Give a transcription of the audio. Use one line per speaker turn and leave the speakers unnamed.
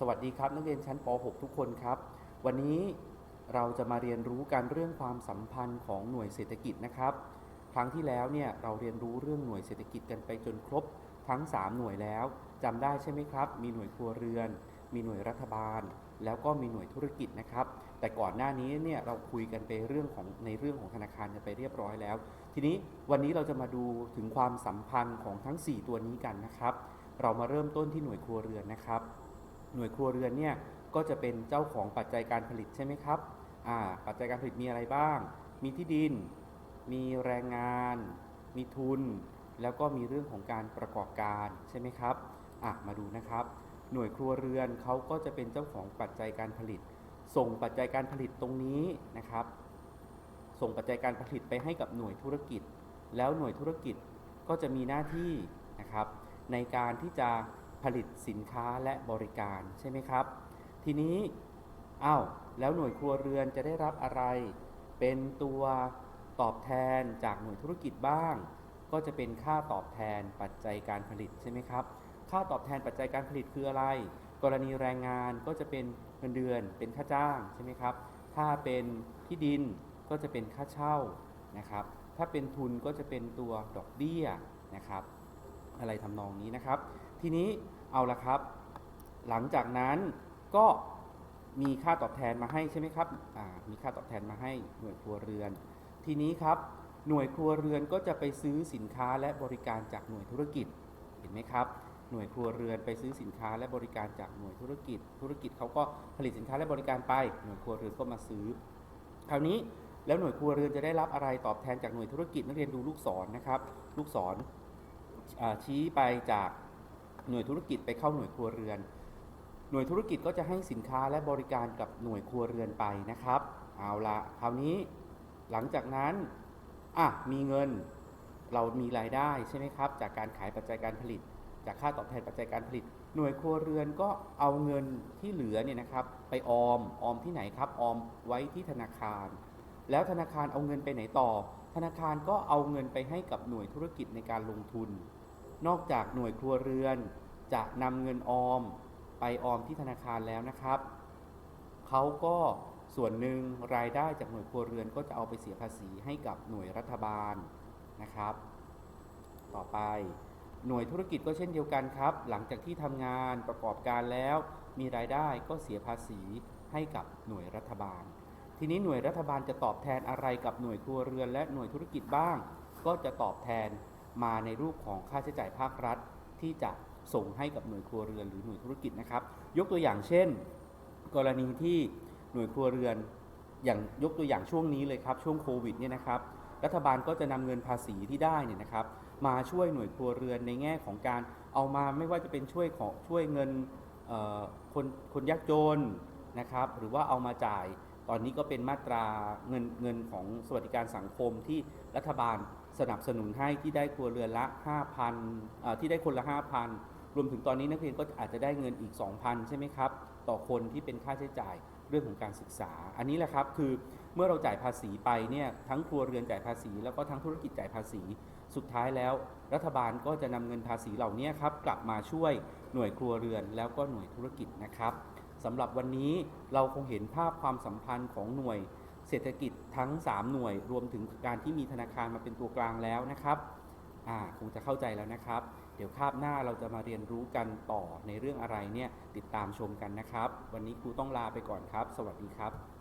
สวัสดีครับ นักเรียนชั้นป .6 ทุกคนครับ วันนี้เราจะมาเรียนรู้กันเรื่องความสัมพันธ์ของหน่วยเศรษฐกิจนะครับ ครั้งที่แล้วเนี่ยเราเรียนรู้เรื่องหน่วยเศรษฐกิจกันไปจนครบทั้ง 3 หน่วยแล้วจำได้ใช่ไหมครับ มีหน่วยครัวเรือน มีหน่วยรัฐบาล แล้วก็มีหน่วยธุรกิจนะครับ แต่ก่อนหน้านี้เนี่ยเราคุยกันไปเรื่องของในเรื่องของธนาคารกันไปเรียบร้อยแล้ว ทีนี้วันนี้เราจะมาดูถึงความสัมพันธ์ของทั้ง 4 ตัวนี้กันนะครับ เรามาเริ่มต้นที่หน่วยครัวเรือนนะครับ หน่วยครัวเรือนเนี่ยก็จะเป็นเจ้าของปัจจัยการผลิตใช่ไหมครับอ่าปัจจัยการผลิตมีอะไรบ้าง มีที่ดิน มีแรงงาน มีทุน แล้วก็มีเรื่องของการประกอบการใช่ไหมครับอะมาดูนะครับ หน่วยครัวเรือนเขาก็จะเป็นเจ้าของปัจจัยการผลิต ส่งปัจจัยการผลิตตรงนี้นะครับ ส่งปัจจัยการผลิตไปให้กับหน่วยธุรกิจ แล้วหน่วยธุรกิจก็จะมีหน้าที่นะครับ ในการที่จะ ผลิตสินค้าและบริการใช่ไหมครับ ทีนี้อ้าวแล้วหน่วยครัวเรือนจะได้รับอะไร เป็นตัวตอบแทนจากหน่วยธุรกิจบ้าง ก็จะเป็นค่าตอบแทนปัจจัยการผลิตใช่ไหมครับ ค่าตอบแทนปัจจัยการผลิตคืออะไร กรณีแรงงานก็จะเป็นเงินเดือน เป็นค่าจ้างใช่ไหมครับ ถ้าเป็นที่ดินก็จะเป็นค่าเช่านะครับ ถ้าเป็นทุนก็จะเป็นตัวดอกเบี้ยนะครับ อะไรทำนองนี้นะครับ ทีนี้เอาละครับ หลังจากนั้นก็มีค่าตอบแทนมาให้ใช่ไหมครับมีค่าตอบแทนมาให้หน่วยครัวเรือน ทีนี้ครับหน่วยครัวเรือนก็จะไปซื้อสินค้าและบริการจากหน่วยธุรกิจ เห็นไหมครับ หน่วยครัวเรือนไปซื้อสินค้าและบริการจากหน่วยธุรกิจ ธุรกิจเขาก็ผลิตสินค้าและบริการไป หน่วยครัวเรือนก็มาซื้อ คราวนี้แล้วหน่วยครัวเรือนจะได้รับอะไรตอบแทนจากหน่วยธุรกิจนักเรียนดูลูกศรนนะครับ ลูกศรอ่าชี้ไปจาก หน่วยธุรกิจไปเข้าหน่วยครัวเรือน หน่วยธุรกิจก็จะให้สินค้าและบริการกับหน่วยครัวเรือนไปนะครับ เอาละคราวนี้หลังจากนั้นอะมีเงินเรามีรายได้ใช่ไหมครับ จากการขายปัจจัยการผลิต จากค่าตอบแทนปัจจัยการผลิต หน่วยครัวเรือนก็เอาเงินที่เหลือเนี่ยนะครับ ไปออมออมที่ไหนครับออมไว้ที่ธนาคาร แล้วธนาคารเอาเงินไปไหนต่อ ธนาคารก็เอาเงินไปให้กับหน่วยธุรกิจในการลงทุน นอกจากหน่วยครัวเรือน จะนำเงินออมไปออมที่ธนาคารแล้วนะครับ เขาก็ส่วนหนึ่งรายได้จากหน่วยครัวเรือนก็จะเอาไปเสียภาษีให้กับหน่วยรัฐบาลนะครับ ต่อไป หน่วยธุรกิจก็เช่นเดียวกันครับ หลังจากที่ทำงานประกอบการแล้ว มีรายได้ก็เสียภาษีให้กับหน่วยรัฐบาล ทีนี้หน่วยรัฐบาลจะตอบแทนอะไรกับหน่วยครัวเรือน และหน่วยธุรกิจบ้าง ก็จะตอบแทน มาในรูปของค่าใช้จ่ายภาครัฐ ที่จะส่งให้กับหน่วยครัวเรือนหรือหน่วยธุรกิจนะครับ ยกตัวอย่างเช่น กรณีที่หน่วยครัวเรือนอย่างยกตัวอย่างช่วงนี้เลยครับช่วงโควิดเนี่ยนะครับรัฐบาลก็จะนำเงินภาษีที่ได้เนี่ยนะครับ มาช่วยหน่วยครัวเรือนในแง่ของการเอามาไม่ว่าจะเป็นช่วยของช่วยเงินคนคนยากจนนะครับ หรือว่าเอามาจ่าย ตอนนี้ก็เป็นมาตราเงินเงินของสวัสดิการสังคมที่รัฐบาลสนับสนุนให้ที่ได้ครัวเรือนละ 5,000ที่ได้คนละ 5,000 รวมถึงตอนนี้นักเรียนก็อาจจะได้เงินอีก 2,000 ใช่ไหมครับ ต่อคนที่เป็นค่าใช้จ่ายเรื่องของการศึกษา อันนี้แหละครับคือเมื่อเราจ่ายภาษีไปเนี่ยทั้งครัวเรือนจ่ายภาษี แล้วก็ทั้งธุรกิจจ่ายภาษี สุดท้ายแล้ว รัฐบาลก็จะนำเงินภาษีเหล่านี้ครับกลับมาช่วยหน่วยครัวเรือนแล้วก็หน่วยธุรกิจนะครับ สำหรับวันนี้เราคงเห็นภาพความสัมพันธ์ของหน่วย เศรษฐกิจทั้ง 3 หน่วย รวมถึงการที่มีธนาคารมาเป็นตัวกลางแล้วนะครับอ่าคงจะเข้าใจแล้วนะครับ เดี๋ยวคาบหน้าเราจะมาเรียนรู้กันต่อในเรื่องอะไรเนี่ยติดตามชมกันนะครับ วันนี้ครูต้องลาไปก่อนครับ สวัสดีครับ